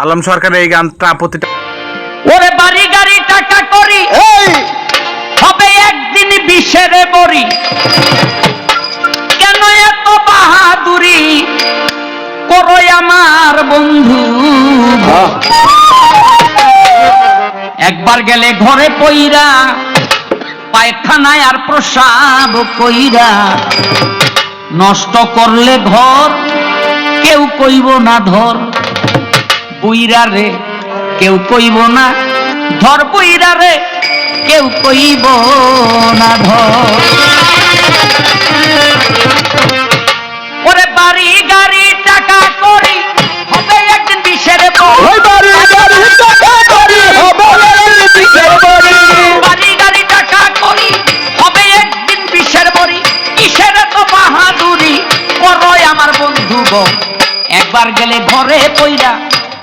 আলম সরকারের এই গানটা প্রতিটা ওরে বাড়ি গাড়ি টাকা করি। হবে একদিন বিশের বড়ি। কেন এত বাহাদুরি? করো আমার বন্ধু। একবার গেলে ঘরে পইরা পায়খানায় আর প্রসাব কইরা নষ্ট করলে ঘর কেউ কইব না ধর। বুইরা রে, কেউ কইব না, ধর বুইরা রে, কেউ কইব না, ধর। ওরে বাড়ি গাড়ি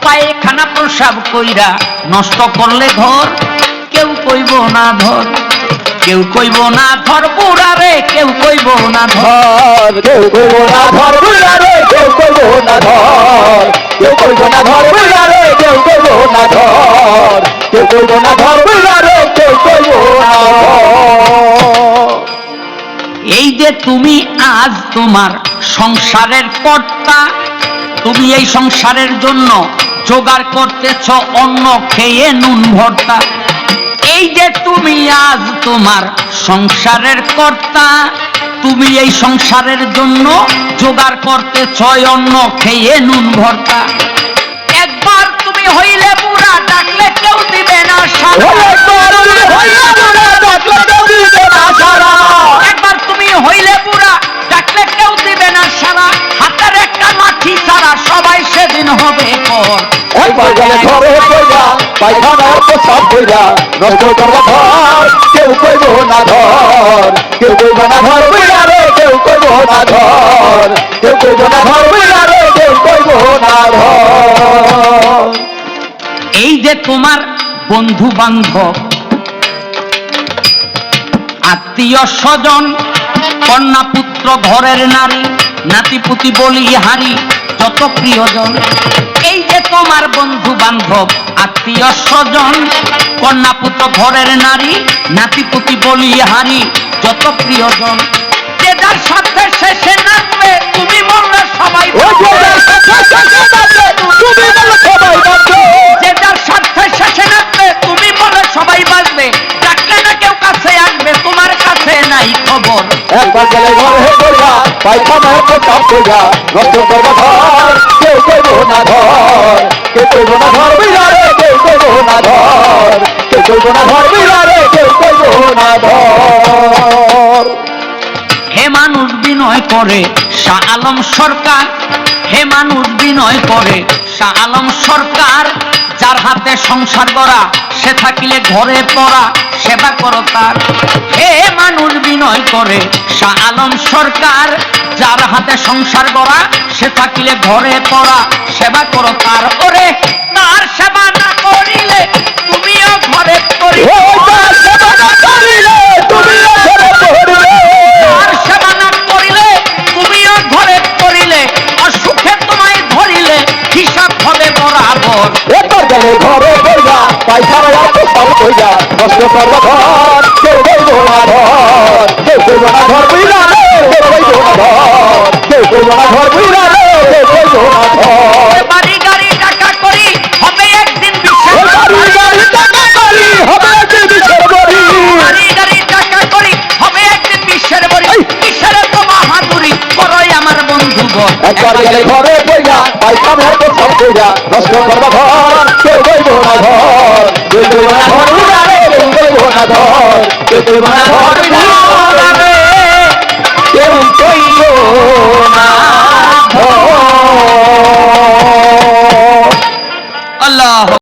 পায়খানা প্রসাব কইরা নষ্ট করলে ঘর কেউ কইব না ধর কেউ কইব না ধর বুড়া রে কেউ কইব না ধর। কেউ কইব না ধর বুইরা রে কেউ কইব না ধর। কেউ কইব না ধর বুইরা রে কেউ কইব না ধর। কেউ কইব না ধর বুইরা রে কেউ কইব না ধর। এই যে তুমি আজ তোমার সংসারের কর্তা তুমি এই সংসারের জন্য জোগাড় করতেছ অন্ন খেয়ে নুন ভর্তা। এই যে তুমি আজ তোমার সংসারের কর্তা তুমি এই সংসারের জন্য জোগাড় করতেছ অন্য খেয়ে নুন ভর্তা। একবার তুমি হইলে বুড়া ডাকলে কেউ দিবে না হবে পর। একবার গেলে ঘরে কইরা পায়খানার প্রসাব কইরা নষ্ট করবা ধর কেউ কইব না ধর কেউ কইব না ধর বুইরা রে কেউ কইব না ধর কেউ কইব না ধর বুইরা রে কেউ কইব না ধর এই যে তোমার বন্ধু বান্ধব আত্মীয় স্বজন কন্যা পুত্র ঘরের নারী নাতিপুতি বলি হারি যত প্রিয়জন এই যে তোমার বন্ধু বান্ধব আত্মীয় স্বজন কন্যা পুত্র ঘরের নারী নাতিপুতি বলি হারি যত প্রিয়জন যে যার সাথে শেষে নাচবে তুমি বললে সবাই যে যার সাথে শেষে নাচবে তুমি বলে সবাই বাঁচবে ডাকলে না কেউ কাছে আসবে তোমার কাছে নাই খবর। একবার গেলে ঘরে কইরা পায়খানার প্রসাব কইরা নষ্ট করবা ধর কেউ কইব না ধর কেউ না ধর কেউ না ধর কেউ না ধর কেউ না ধর হে মানুষ বিনয় করে শাহ আলম সরকার। হে মানুষ বিনয় করে শাহ আলম সরকার, যার হাতে সংসার গড়া সে থাকিলে ঘরে পড়া সেবা করো তার। হে মানুষ বিনয় করে শাহ আলম সরকার যার হাতে সংসার গড়া সে থাকিলে ঘরে পড়া সেবা করো তার। ওরে তার সেবা না করিলে তুমিও ঘরে করিলে ঘরে পড়বে আর সেবা কইরা নষ্ট করবা ধর কেউ কইব না ধর কেউ কইব না ধর বুইরা কেউ কইব না ধর কেউ কইব না ধর বুইরা কেউ কইব না ধর বাড়ি গাড়ি টাকা করি হবে একদিন ওই বাড়ি গাড়ি টাকা করি হবে একদিন বিশের বড়ি বাড়ি গাড়ি টাকা করি হবে একদিন বিশ্বের বড়ি। বিশ্বের তো বাহাদুরি? করই আমার বন্ধু গো। একবার গেলে ঘরে কইরা পায়খানার প্রসাব কইরা নষ্ট করবা ঘর কেউ কইব না ঘর কেউ কইব না ঘর রে কেউ কইব না ধর কেউ কইব না ধর বুইরা